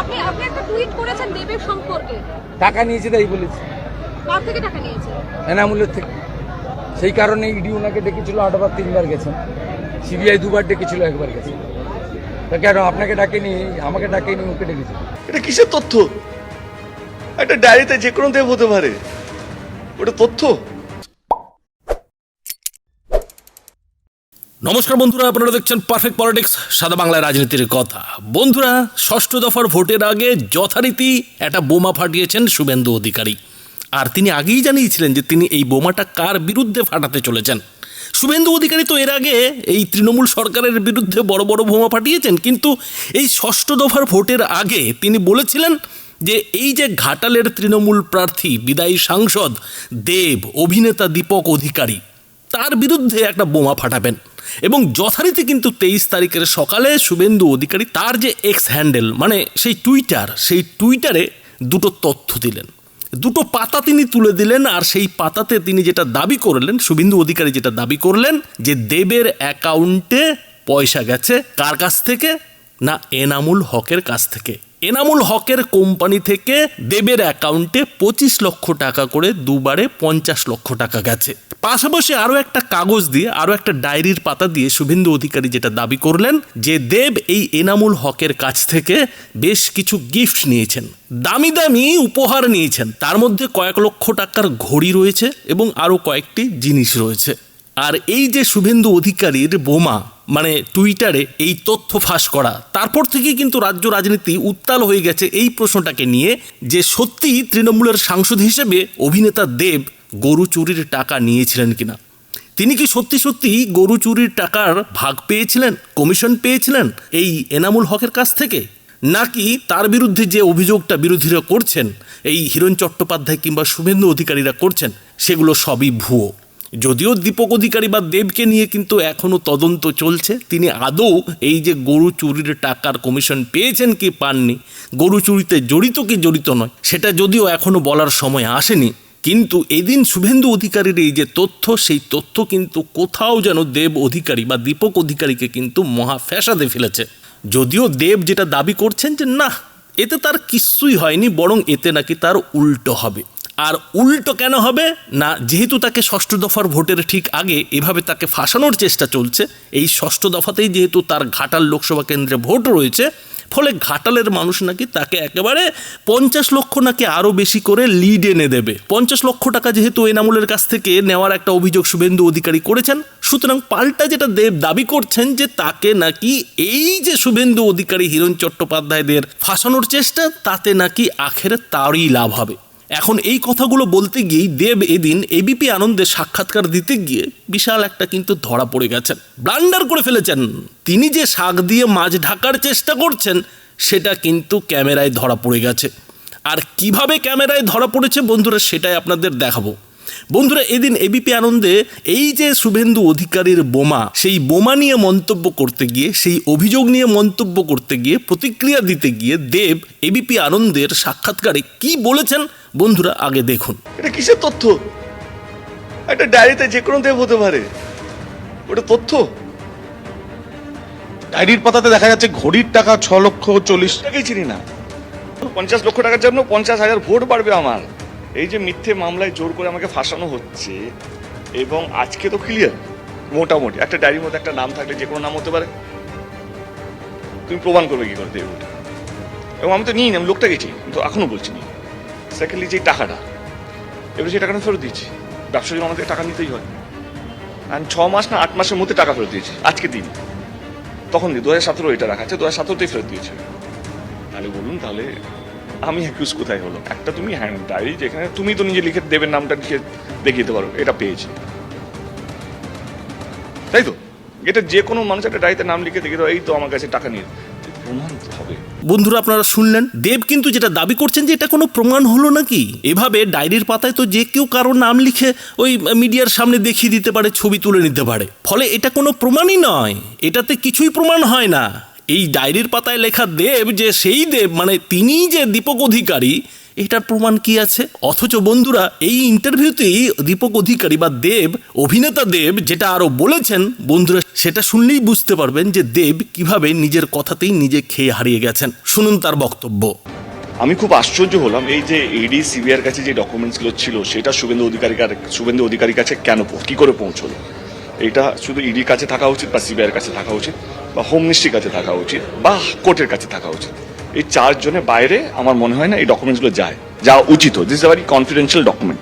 আপনি আপনি একটা টুইট করেছেন দেবের সম্পর্কে। টাকা নিয়েছে তাই বলেছি। কার থেকে টাকা নিয়েছে? এনামূলের থেকে। সেই কারণে ইডি ওনাকে ডেকেছিল আটবার তিনবার গেছেন সিবিআই দুবার ডেকেছিল একবার গেছে। তা কেন আপনাকে ডাকেনি আমাকে ডাকেনি ওকে ডেকেছে? এটা কিসের তথ্য? একটা ডায়েরিতে যে কোনো দেব হতে পারে। ওটা তথ্য? নমস্কার বন্ধুরা, আপনারা দেখছেন পারফেক্ট পলিটিক্স সাদা বাংলায় রাজনীতির কথা। বন্ধুরা, ষষ্ঠ দফার ভোটের আগে যথারীতি একটা বোমা ফাটিয়েছেন শুভেন্দু অধিকারী। আর তিনি আগেই জানিয়েছিলেন যে তিনি এই বোমাটা কার বিরুদ্ধে ফাটাতে চলেছেন। শুভেন্দু অধিকারী তো এর আগে এই তৃণমূল সরকারের বিরুদ্ধে বড় বড় বোমা ফাটিয়েছেন, কিন্তু এই ষষ্ঠ দফার ভোটের আগে তিনি বলেছিলেন যে এই যে ঘাটালের তৃণমূল প্রার্থী, বিদায়ী সাংসদ দেব অভিনেতা দীপক অধিকারী, তার বিরুদ্ধে একটা বোমা ফাটাবেন। এবং যথারীতি কিন্তু তেইশ তারিখের সকালে শুভেন্দু অধিকারী তার যে এক্স হ্যান্ডেল মানে সেই টুইটার, সেই টুইটারে দুটো তথ্য দিলেন। দুটো পাতা তিনি তুলে দিলেন আর সেই পাতাতে তিনি যেটা দাবি করলেন, শুভেন্দু অধিকারী যেটা দাবি করলেন যে দেবের অ্যাকাউন্টে পয়সা গেছে কার কাছ থেকে? না, এনামুল হকের কাছ থেকে। এনামুল হকের কোম্পানি থেকে দেবের অ্যাকাউন্টে পঁচিশ লক্ষ টাকা করে দুবারে পঞ্চাশ লক্ষ টাকা গেছে। পাশাপাশি আরও একটা কাগজ দিয়ে, আরও একটা ডায়েরির পাতা দিয়ে শুভেন্দু অধিকারী যেটা দাবি করলেন যে দেব এই এনামুল হকের কাছ থেকে বেশ কিছু গিফট নিয়েছেন। দামি দামি উপহার নিয়েছেন। তার মধ্যে কয়েক লক্ষ টাকার ঘড়ি রয়েছে এবং আরও কয়েকটি জিনিস রয়েছে। আর এই যে শুভেন্দু অধিকারীর বোমা মানে টুইটারে এই তথ্য ফাঁস করা। তারপর থেকে কিন্তু রাজ্য রাজনীতি উত্তাল হয়ে গেছে এই প্রশ্নটাকে নিয়ে যে সত্যি তৃণমূলের সাংসদ হিসেবে অভিনেতা দেব গরু চুরির টাকা নিয়েছিলেন কিনা। তিনি কি সত্যি সত্যি গরু চুরির টাকার ভাগ পেয়েছিলেন, কমিশন পেয়েছিলেন এই এনামুল হকের কাছ থেকে? নাকি তার বিরুদ্ধে যে অভিযোগটা বিরোধীরা করছেন, এই হিরণ চট্টোপাধ্যায় কিংবা শুভেন্দু অধিকারীরা করছেন, সেগুলো সবই ভুয়ো? যদিও দীপক অধিকারী বা দেবকে নিয়ে কিন্তু এখনও তদন্ত চলছে, তিনি আদৌ এই যে গরু চুরির টাকার কমিশন পেয়েছেন কি পাননি, গরু চুরিতে জড়িত কি জড়িত নয়, সেটা যদিও এখনও বলার সময় আসেনি, কিন্তু এদিন শুভেন্দু অধিকারীর এই যে তথ্য, সেই তথ্য কিন্তু কোথাও যেন দেব অধিকারী বা দীপক অধিকারীকে কিন্তু মহা ফ্যাসাদে ফেলেছে। যদিও দেব যেটা দাবি করছেন যে, না, এতে তার কিচ্ছুই হয়নি, বরং এতে নাকি তার উল্টো হবে। আর উল্টো কেন হবে? না, যেহেতু তাকে ষষ্ঠ দফার ভোটের ঠিক আগে এভাবে তাকে ফাঁসানোর চেষ্টা চলছে, এই ষষ্ঠ দফাতেই যেহেতু তার ঘাটাল লোকসভা কেন্দ্রে ভোট রয়েছে, ফলে ঘাটালের মানুষ নাকি তাকে একেবারে পঞ্চাশ লক্ষ নাকি আরও বেশি করে লিড এনে দেবে। পঞ্চাশ লক্ষ টাকা যেহেতু এনামুলের কাছ থেকে নেওয়ার একটা অভিযোগ শুভেন্দু অধিকারী করেছেন, সুতরাং পাল্টা যেটা দেব দাবি করছেন যে তাকে নাকি এই যে শুভেন্দু অধিকারী হিরণ চট্টোপাধ্যায়দের ফাঁসানোর চেষ্টা, তাতে নাকি আখেরে তারই লাভ হবে। এখন এই কথাগুলো বলতে গিয়েই দেব এদিন এবিপি আনন্দে সাক্ষাৎকার দিতে গিয়ে বিশাল একটা কিন্তু ধরা পড়ে গেছেন। ব্লান্ডার করে ফেলেছেন। তিনি যে শাক দিয়ে মাছ ঢাকার চেষ্টা করছেন, সেটা কিন্তু ক্যামেরায় ধরা পড়ে গেছে। আর কীভাবে ক্যামেরায় ধরা পড়েছে বন্ধুরা, সেটাই আপনাদের দেখাবো। বন্ধুরা, এদিন এবিপি আনন্দে এই যে শুভেন্দু অধিকারীর বোমা, সেই বোমা নিয়ে মন্তব্য করতে গিয়ে, সেই অভিযোগ নিয়ে মন্তব্য করতে গিয়ে, প্রতিক্রিয়া দিতে গিয়ে দেব এবিপি আনন্দের সাক্ষাৎকারে কি বলেছেন বন্ধুরা আগে দেখুন। এটা কিসের তথ্য? একটা ডায়েরিতে যে কোনো দেব হতে পারে। ওটা তথ্য? ডায়েরির পাতাতে দেখা যাচ্ছে ঘড়ির টাকা ছ লক্ষ চল্লিশ টাকাই চিনি না। পঞ্চাশ লক্ষ টাকার জন্য পঞ্চাশ হাজার ভোট বাড়বে আমার। এই যে মিথ্যে মামলায় জোর করে আমাকে ফাঁসানো হচ্ছে এবং আজকে তো ক্লিয়ার মোটামুটি। একটা ডায়েরির মধ্যে একটা নাম থাকলে যে কোনো নাম হতে পারে। তুমি প্রমাণ করবে কি করে দেব এবং আমি তো নিই আমি লোকটা গেছি কিন্তু এখনও বলছি নি। সেকেন্ডলি যে টাকাটা, এবার সেই টাকাটা ফেরত দিয়েছি। ব্যবসায়ী আমাদের টাকা নিতেই হয়। আর ছ মাস না আট মাসের মধ্যে টাকা ফেরত দিয়েছি, আজকে দিন। তখন দু হাজার সতেরো এটা রাখা আছে, দু হাজার সতেরোতেই ফেরত দিয়েছে। তাহলে বলুন, তাহলে আমি অ্যাকিউজ কোথায় হলো একটা তুমি হ্যান্ড ডায়েরি যেখানে তুমি তো নিজে লিখে দেবের নামটা লিখে দেখিয়ে দিতে পারো, এটা পেয়েছি। তাই তো? এটা যে কোনো মানুষ একটা ডায়েরিতে নাম লিখে দেখিয়ে দেবো, এই তো আমার কাছে টাকা নিয়ে। প্রমাণ তো। বন্ধুরা আপনারা শুনলেন। দেব কিন্তু যেটা দাবি করছেন যে এটা কোনো প্রমাণ হলো নাকি? এভাবে ডায়েরির পাতায় তো যে কেউ কারোর নাম লিখে ওই মিডিয়ার সামনে দেখিয়ে দিতে পারে, ছবি তুলে নিতে পারে। ফলে এটা কোনো প্রমাণই নয়। এটাতে কিছুই প্রমাণ হয় না। এই ডায়েরির পাতায় লেখা দেব যে সেই দেব মানে তিনিই যে দীপক অধিকারী এটার প্রমাণ কি আছে? অথচ বন্ধুরা, এই ইন্টারভিউতেই দীপক অধিকারী বা দেব, অভিনেতা দেব যেটা আরও বলেছেন, বন্ধুরা, সেটা শুনলেই বুঝতে পারবেন যে দেব কীভাবে নিজের কথাতেই নিজে খেয়ে হারিয়ে গেছেন। শুনুন তার বক্তব্য। আমি খুব আশ্চর্য হলাম, এই যে এডি সিবিআর কাছে যে ডকুমেন্টসগুলো ছিল, সেটা শুভেন্দু অধিকারী শুভেন্দু অধিকারীর কাছে কেন কি করে পৌঁছলো? এটা শুধু ইডির কাছে থাকা উচিত বা সিবিআইয়ের কাছে থাকা উচিত, বা হোম মিনিস্ট্রির কাছে থাকা উচিত, বা কোর্টের কাছে থাকা উচিত? এই চারজনের বাইরে আমার মনে হয় না এই ডকুমেন্টসগুলো যায়। যাওয়া উচিত this is very confidential document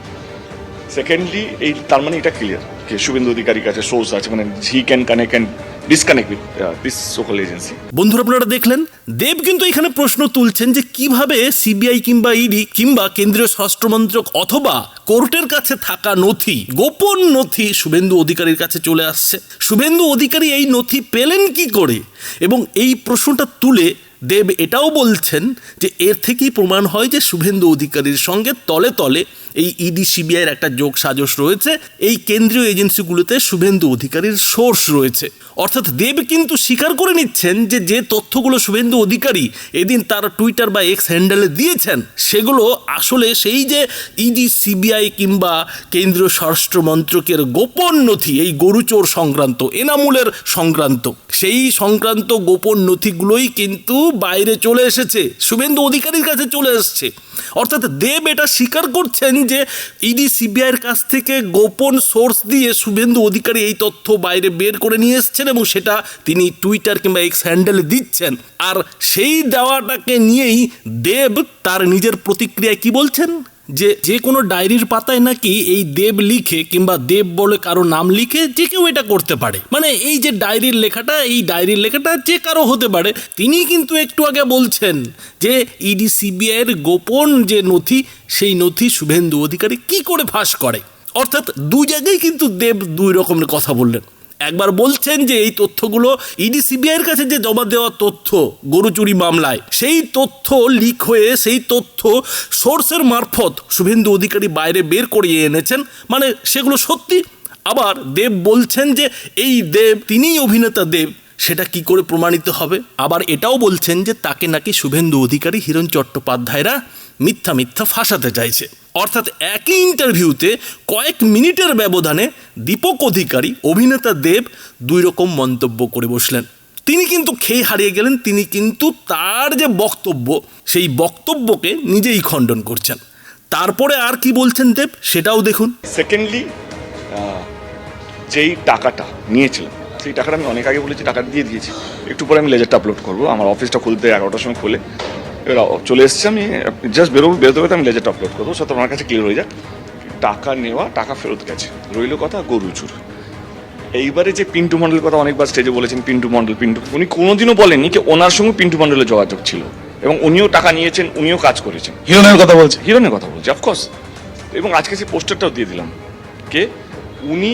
secondly এই তার মানে এটা ক্লিয়ার যে শুভেন্দু অধিকারীর কাছে সোর্স আছে মানে he can connect and disconnect with this agency বন্ধুরা, আপনারা দেখলেন? দেব কিন্তু এখানে প্রশ্ন তুলছেন যে কীভাবে সিবিআই কিংবা ইডি কিংবা কেন্দ্রীয় স্বরাষ্ট্রমন্ত্রক অথবা কোর্টের কাছে থাকা নথি, গোপন নথি শুভেন্দু অধিকারীর কাছে চলে আসছে। শুভেন্দু অধিকারী এই নথি পেলেন কি করে? এবং এই প্রশ্নটা তুলে দেব এটাও বলছেন যে এর থেকেই প্রমাণ হয় যে শুভেন্দু অধিকারীর সঙ্গে তলে তলে এই ইডি সিবিআইয়ের একটা যোগ সাজস রয়েছে। এই কেন্দ্রীয় এজেন্সিগুলোতে শুভেন্দু অধিকারীর সোর্স রয়েছে। অর্থাৎ দেব কিন্তু স্বীকার করে নিচ্ছেন যে যে তথ্যগুলো শুভেন্দু অধিকারী এদিন তার টুইটার বা এক্স হ্যান্ডেলে দিয়েছেন, সেগুলো আসলে সেই যে ইডি সিবিআই কিংবা কেন্দ্রীয় স্বরাষ্ট্র মন্ত্রকের গোপন নথি, এই গরুচোর সংক্রান্ত, এনামুলের সংক্রান্ত, সেই সংক্রান্ত গোপন নথিগুলোই কিন্তু বাইরে চলে এসেছে। শুভেন্দু অধিকারীর কাছে চলে এসেছে। অর্থাৎ দেব এটা স্বীকার করছেন যে, ইডি সিবিআইয়ের কাছ থেকে গোপন সোর্স দিয়ে শুভেন্দু অধিকারী এই তথ্য বাইরে বের করে নিয়ে এসছেন এবং সেটা তিনি টুইটার কিংবা এক্স হ্যান্ডেলে দিচ্ছেন। আর সেই দেওয়াটাকে নিয়েই দেব তার নিজের প্রতিক্রিয়ায় কি বলছেন? যে যে কোনো ডায়েরির পাতায় নাকি এই দেব লিখে কিংবা দেব বলে কারও নাম লিখে যে কেউ এটা করতে পারে। মানে এই যে ডায়েরির লেখাটা, এই ডায়েরির লেখাটা যে কারও হতে পারে তিনি কিন্তু একটু আগে বলছেন যে ইডি সিবিআইয়ের গোপন যে নথি, সেই নথি শুভেন্দু অধিকারী কি করে ফাঁস করে? অর্থাৎ দু জায়গায় কিন্তু দেব দুই রকমের কথা বললেন। একবার বলছেন যে এই তথ্যগুলো ইডি সিবিআইয়ের কাছে যে জমা দেওয়া তথ্য গরু চুরি মামলায়, সেই তথ্য লিক হয়ে সেই তথ্য সোর্সের মারফত শুভেন্দু অধিকারী বাইরে বের করিয়ে এনেছেন। মানে সেগুলো সত্যি? আবার দেব বলছেন যে এই দেব, তিনিই অভিনেতা দেব, সেটা কি করে প্রমাণিত হবে? আবার এটাও বলছেন যে তাকে নাকি শুভেন্দু অধিকারী হিরণ চট্টোপাধ্যায়রা মিথ্যা মিথ্যা ফাঁসাতে চাইছে। অর্থাৎ একই ইন্টারভিউতে কয়েক মিনিটের ব্যবধানে দীপক অধিকারী, অভিনেতা দেব দুই রকম মন্তব্য করে বসলেন। তিনি কিন্তু খেয়ে হারিয়ে গেলেন, তিনি কিন্তু তার যে বক্তব্য, সেই বক্তব্যকে নিজেই খণ্ডন করছেন। তারপরে আর কি বলছেন দেব, সেটাও দেখুন। সেকেন্ডলি যেই টাকাটা নিয়েছিলাম, সেই টাকাটা আমি অনেক আগে বলেছি, টাকা দিয়ে দিয়েছি। একটু পরে আমি লেজারটা আপলোড করব, আমার অফিসটা খুলতে এগারোটার সময় খুলে। এবার চলে এসেছি আমি জাস্ট বেরোবো বেরোতে বেরোতে আমি লেজারটা আপলোড করব। সাথে আমার কাছে ক্লিয়ার হয়ে যাক। টাকা নেওয়া টাকা ফেরত গেছে। রইল কথা গরু চুর এইবারে যে পিন্টু মন্ডলের কথা অনেকবার স্টেজে বলেছেন পিন্টু মন্ডল পিন্টু উনি কোনোদিনও বলেননি যে ওনার সঙ্গে পিন্টু মন্ডলের যোগাযোগ ছিল। এবং উনিও টাকা নিয়েছেন উনিও কাজ করেছেন। হিরণের কথা বলছে। হিরণের কথা বলছে অফকোর্স এবং আজকে সেই পোস্টারটাও দিয়ে দিলাম। কে? উনি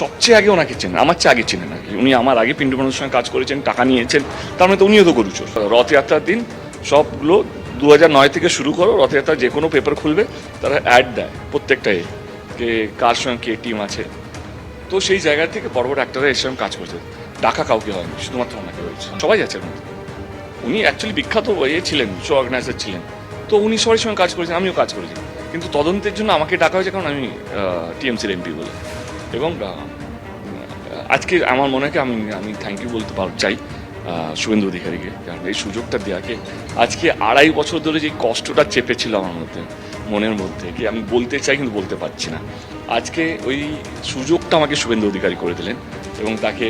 সবচেয়ে আগে ওনাকে চেনেন আমার চেয়ে আগে চেনেন আর কি। উনি আমার আগে পিন্টু মানুষের সঙ্গে কাজ করেছেন টাকা নিয়েছেন। তার মানে তো উনিও তো গরুচোর রথযাত্রার দিন সবগুলো দু নয় থেকে শুরু করো, রথযাত্রা যে কোনো পেপার খুলবে, তারা অ্যাড দেয় প্রত্যেকটা এ কার সঙ্গে কে টিম আছে। তো সেই জায়গা থেকে বড় বড় অ্যাক্টাররা এর সঙ্গে কাজ করছে। ডাকা কাউকে হয়নি, শুধুমাত্র ওনাকে হয়েছে সবাই আছে উনি অ্যাকচুয়ালি বিখ্যাত ইয়ে ছিলেন শো অর্গানাইজার ছিলেন। তো উনি সবার সঙ্গে কাজ করেছেন, আমিও কাজ করেছি। কিন্তু তদন্তের জন্য আমাকে ডাকা হয়েছে কারণ আমি টিএমসির এমপি বলে। এবং আজকে আমার মনে হয় আমি আমি থ্যাংক ইউ বলতে পার, চাই। শুভেন্দু অধিকারীকে। কারণ এই সুযোগটা দেওয়াকে আজকে আড়াই বছর ধরে যে কষ্টটা চেপেছিল আমার মধ্যে, মনের মধ্যে, কি আমি বলতে চাই কিন্তু বলতে পারছি না। আজকে ওই সুযোগটা আমাকে শুভেন্দু অধিকারী করে দিলেন এবং তাকে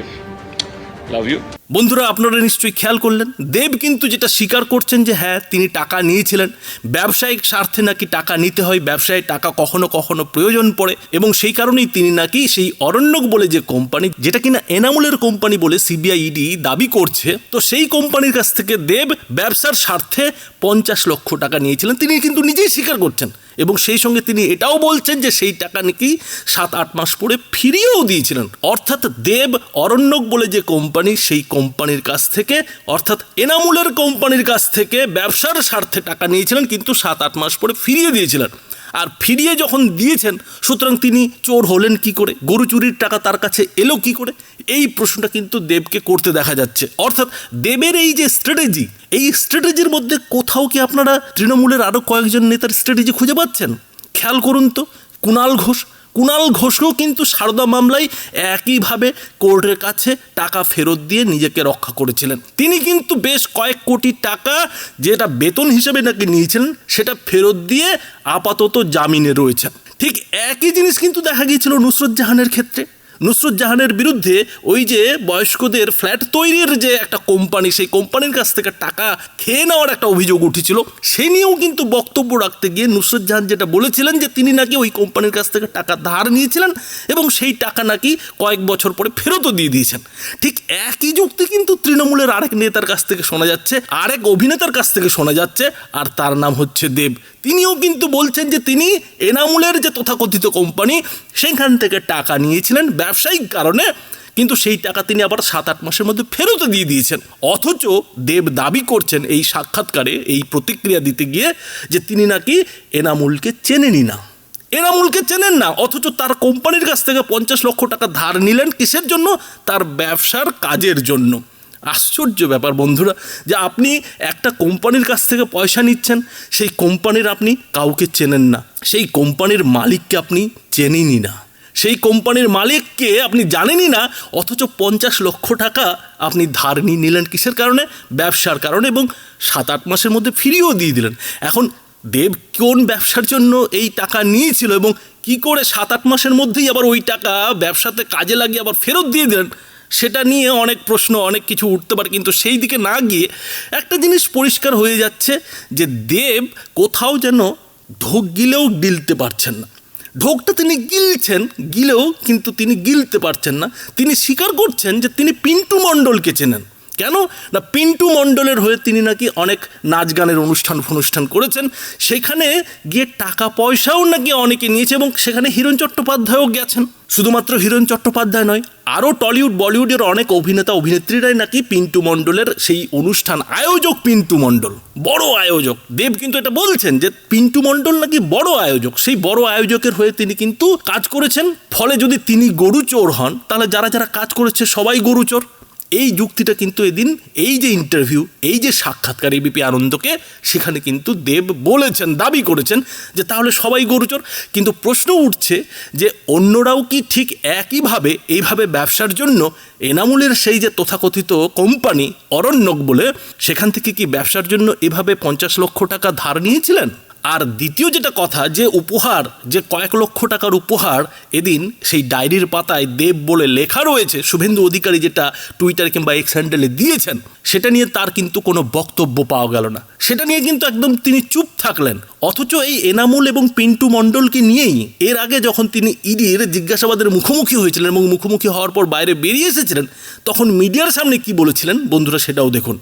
লাভ ইউ বন্ধুরা, আপনারা নিশ্চয়ই খেয়াল করলেন, দেব কিন্তু যেটা স্বীকার করছেন যে হ্যাঁ তিনি টাকা নিয়েছিলেন। ব্যবসায়িক স্বার্থে নাকি টাকা নিতে হয়, ব্যবসায় টাকা কখনো কখনো প্রয়োজন পড়ে এবং সেই কারণেই তিনি নাকি সেই অরণ্যক বলে যে কোম্পানি, যেটা কিনা এনামুলের কোম্পানি বলে সিবিআই ইডি দাবি করছে, তো সেই কোম্পানির কাছ থেকে দেব ব্যবসার স্বার্থে পঞ্চাশ লক্ষ টাকা নিয়েছিলেন। তিনি কিন্তু নিজেই স্বীকার করছেন। এবং সেই সঙ্গে তিনি এটাও বলছেন যে সেই টাকা নাকি সাত, আট মাস পরে ফিরিয়েও দিয়েছিলেন। অর্থাৎ দেব অরণ্যক বলে যে কোম্পানি, সেই কোম্পানির কাছ থেকে, অর্থাৎ এনামুলের কোম্পানির কাছ থেকে ব্যবসার স্বার্থে টাকা নিয়েছিলেন, কিন্তু সাত, আট মাস পরে ফিরিয়ে দিয়েছিলেন। আর ফিরিয়ে যখন দিয়েছেন, সুতরাং তিনি চোর হলেন কি করে? গরু চুরির টাকা তার কাছে এলো কি করে? এই প্রশ্নটা কিন্তু দেবকে করতে দেখা যাচ্ছে। অর্থাৎ দেবের এই যে স্ট্র্যাটেজি এই স্ট্র্যাটেজির মধ্যে কোথাও কি আপনারা তৃণমূলের আরও কয়েকজন নেতার স্ট্র্যাটেজি খুঁজে পাচ্ছেন? খেয়াল করুন তো, কুণাল ঘোষ কুণাল ঘোষও কিন্তু সারদা মামলায় একইভাবে কোর্টের কাছে টাকা ফেরত দিয়ে নিজেকে রক্ষা করেছিলেন। তিনি কিন্তু বেশ কয়েক কোটি টাকা যেটা বেতন হিসেবে নাকি নিয়েছিলেন, সেটা ফেরত দিয়ে আপাতত জামিনে রয়েছেন। ঠিক একই জিনিস কিন্তু দেখা গিয়েছিল নুসরত জাহানের ক্ষেত্রে। নুসরত জাহানের বিরুদ্ধে ওই যে বয়স্কদের ফ্ল্যাট তৈরির যে একটা কোম্পানি, সেই কোম্পানির কাছ থেকে টাকা খেয়ে নেওয়ার একটা অভিযোগ উঠেছিল। সে নিয়েও কিন্তু বক্তব্য রাখতে গিয়ে নুসরত জাহান যেটা বলেছিলেন যে তিনি নাকি ওই কোম্পানির কাছ থেকে টাকা ধার নিয়েছিলেন এবং সেই টাকা নাকি কয়েক বছর পরে ফেরতও দিয়ে দিয়েছেন। ঠিক একই যুক্তি কিন্তু তৃণমূলের আরেক নেতার কাছ থেকে শোনা যাচ্ছে, আরেক অভিনেতার কাছ থেকে শোনা যাচ্ছে, আর তার নাম হচ্ছে দেব। তিনিও কিন্তু বলছেন যে তিনি এনামুলের যে তথাকথিত কোম্পানি, সেখান থেকে টাকা নিয়েছিলেন ব্যবসায়িক কারণে, কিন্তু সেই টাকা তিনি আবার সাত আট মাসের মধ্যে ফেরত দিয়ে দিয়েছেন। অথচ দেব দাবি করছেন এই সাক্ষাৎকারে, এই প্রতিক্রিয়া দিতে গিয়ে যে তিনি নাকি এনামুলকে চেনেনই না। এনামুলকে চেনেন না, অথচ তার কোম্পানির কাছ থেকে পঞ্চাশ লক্ষ টাকা ধার নিলেন কিসের জন্য? তার ব্যবসার কাজের জন্য। আশ্চর্য ব্যাপার বন্ধুরা যে আপনি একটা কোম্পানির কাছ থেকে পয়সা নিচ্ছেন, সেই কোম্পানির আপনি কাউকে চেনেন না। সেই কোম্পানির মালিককে আপনি চেনেনই না। সেই কোম্পানির মালিককে আপনি জানেনই না, অথচ পঞ্চাশ লক্ষ টাকা আপনি ধার নিয়ে নিলেন কিসের কারণে? ব্যবসার কারণে এবং সাত আট মাসের মধ্যে ফিরিয়েও দিয়ে দিলেন। এখন দেব কোন ব্যবসার জন্য এই টাকা নিয়েছিল এবং কি করে সাত আট মাসের মধ্যেই আবার ওই টাকা ব্যবসাতে কাজে লাগিয়ে আবার ফেরত দিয়ে দিলেন? সেটা নিয়ে অনেক প্রশ্ন, অনেক কিছু উঠতে পারে, কিন্তু সেই দিকে না গিয়ে একটা জিনিস পরিষ্কার হয়ে যাচ্ছে যে দেব কোথাও যেন ঢোক গিলেও গিলতে পারছেন না। ঢোকটা তিনি গিলছেন, গিলেও কিন্তু তিনি গিলতে পারছেন না। তিনি স্বীকার করছেন যে তিনি পিন্টু মণ্ডলকে চেনেন। কেন? না, পিন্টু মণ্ডলের হয়ে তিনি নাকি অনেক নাচ গানের অনুষ্ঠান ফনুষ্ঠান করেছেন। সেখানে গিয়ে টাকা পয়সাও নাকি অনেকে নিয়েছে এবং সেখানে হিরণ চট্টোপাধ্যায়ও গেছেন। শুধুমাত্র হিরণ চট্টোপাধ্যায় নয়, আরও টলিউড, বলিউডের অনেক অভিনেতা, অভিনেত্রীরাই নাকি পিন্টু মণ্ডলের সেই অনুষ্ঠান। আয়োজক পিন্টু মণ্ডল, বড় আয়োজক। দেব কিন্তু এটা বলছেন যে পিন্টু মণ্ডল নাকি বড় আয়োজক। সেই বড় আয়োজকের হয়ে তিনি কিন্তু কাজ করেছেন। ফলে যদি তিনি গরু চোর হন, তাহলে যারা যারা কাজ করেছে সবাই গরু চোর এই যুক্তিটা কিন্তু এদিন, এই যে ইন্টারভিউ এই যে সাক্ষাৎকার এবিপি আনন্দকে, সেখানে কিন্তু দেব বলেছেন, দাবি করেছেন যে তাহলে সবাই গরুচর। কিন্তু প্রশ্ন উঠছে যে অন্যরাও কি ঠিক একইভাবে, এইভাবে ব্যবসার জন্য এনামুলের সেই যে তথাকথিত কোম্পানি অরণ্যক বলে, সেখান থেকে কি ব্যবসার জন্য এভাবে পঞ্চাশ লক্ষ টাকা ধার নিয়েছিলেন? আর দ্বিতীয় যেটা কথা যে উপহার যে কয়েক লক্ষ টাকার উপহার এদিন সেই ডায়েরির পাতায় দেব বলে লেখা রয়েছে। শুভেন্দু অধিকারী যেটা টুইটার কিংবা এক্স হ্যান্ডেলে দিয়েছেন সেটা নিয়ে তার কিন্তু কোনো বক্তব্য পাওয়া গেল না। সেটা নিয়ে কিন্তু একদম তিনি চুপ থাকলেন। অথচ এই এনামুল এবং পিন্টু মণ্ডলকে নিয়েই এর আগে যখন তিনি ইডির জিজ্ঞাসাবাদের মুখোমুখি হয়েছিলেন এবং মুখোমুখি হওয়ার পর বাইরে বেরিয়ে এসেছিলেন তখন মিডিয়ার সামনে কি বলেছিলেন? বন্ধুরা সেটাও দেখুন।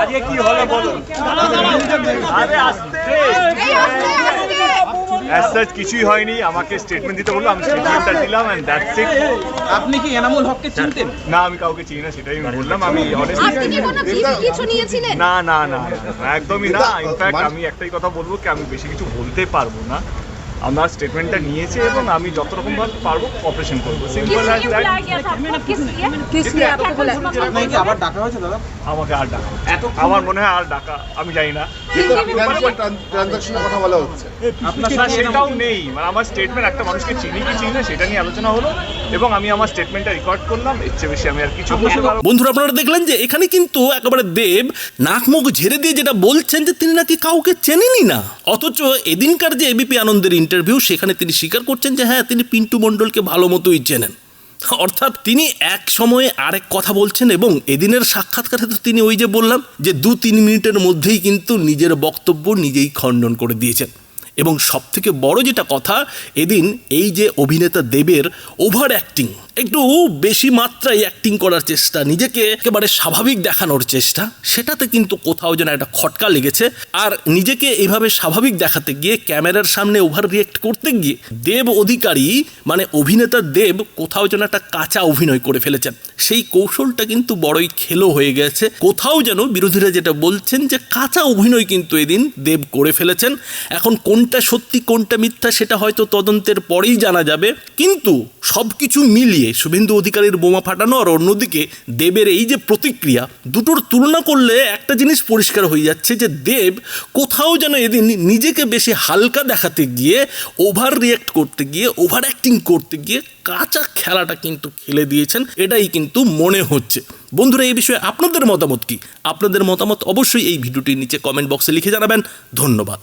আজকে কি হলো বলো। আরে আসতে। অ্যাজ সাচ কিছুই হয়নি। আমাকে স্টেটমেন্ট দিতে বলল আমি স্টেটমেন্টটা দিলাম এন্ড দ্যাটস ইট আপনি কি এনামুল হককে চিনতেন? না আমি কাউকে চিনি না সেটাই আমি বললাম। আমি আপনি কি কোনো কিছু নিয়েছিলেন? না না না না, একদমই না। ইনফ্যাক্ট আমি একটাই কথা বলব কি আমি বেশি কিছু বলতে পারব না। আমার স্টেটমেন্টটা নিয়েছে এবং আমি যত রকম ভাবে পারব অপারেশন করব সিম্পল অ্যাজ দ্যাট আপনাকে আবার ডাকা হয়েছে দাদা? আমাকে আর ডাকা। এত আমার মনে হয় আর ডাকা আমি জানি না। ট্রানজাকশনের কথা বলা হচ্ছে। আপনার সেটাও নেই। মানে আমার স্টেটমেন্ট একটা মানুষকে চিনি কি চিনি না সেটা নিয়ে আলোচনা হলো এবং আমি আমার স্টেটমেন্টটা রেকর্ড করলাম। এর চেয়ে বেশি আমি আর কিছু বলতে পারব বন্ধুরা আপনারা দেখলেন যে এখানে কিন্তু একেবারে দেব নাক মুখ ঝেড়ে দিয়ে যেটা বলছেন যে তিনি নাকি কাউকে চেনেনই না। অথচ এদিনকার যে এবিপি আনন্দের ইন্টারভিউ সেখানে তিনি স্বীকার করছেন যে হ্যাঁ তিনি পিন্টু মণ্ডলকে ভালো মতোই চেনেন। অর্থাৎ তিনি এক সময়ে আরেক কথা বলছেন এবং এদিনের সাক্ষাৎকারে তো তিনি ওই যে বললাম যে দু তিন মিনিটের মধ্যেই কিন্তু নিজের বক্তব্য নিজেই খণ্ডন করে দিয়েছেন। এবং সব থেকে বড় যেটা কথা, এদিন এই যে অভিনেতা দেবের ওভার অ্যাক্টিং একটু বেশি মাত্রায় অ্যাক্টিং করার চেষ্টা, নিজেকে একেবারে স্বাভাবিক দেখানোর চেষ্টা, সেটাতে কিন্তু কোথাও যেন একটা খটকা লেগেছে। আর নিজেকে এইভাবে স্বাভাবিক দেখাতে গিয়ে ক্যামেরার সামনে ওভার রিয়েক্ট করতে গিয়ে দেব অধিকারী মানে অভিনেতা দেব কোথাও যেন একটা কাঁচা অভিনয় করে ফেলেছেন। সেই কৌশলটা কিন্তু বড়ই খেলো হয়ে গেছে। কোথাও যেন বিরোধীরা যেটা বলছেন যে কাঁচা অভিনয় কিন্তু এদিন দেব করে ফেলেছেন। এখন কোনটা সত্যি, কোনটা মিথ্যা, সেটা হয়তো তদন্তের পরেই জানা যাবে। কিন্তু সব কিছু মিলিয়ে শুভেন্দু অধিকারীর বোমা ফাটানো আর অন্যদিকে দেবের এই যে প্রতিক্রিয়া, দুটোর তুলনা করলে একটা জিনিস পরিষ্কার হয়ে যাচ্ছে যে দেব কোথাও যেন এদিন নিজেকে বেশি হালকা দেখাতে গিয়ে ওভার রিয়েক্ট করতে গিয়ে ওভার অ্যাক্টিং করতে গিয়ে কাঁচা খেলাটা কিন্তু খেলে দিয়েছেন। এটাই কিন্তু মনে হচ্ছে। বন্ধুরা, এই বিষয়ে আপনাদের মতামত কি? আপনাদের মতামত অবশ্যই এই ভিডিওটির নিচে কমেন্ট বক্সে লিখে জানাবেন। ধন্যবাদ।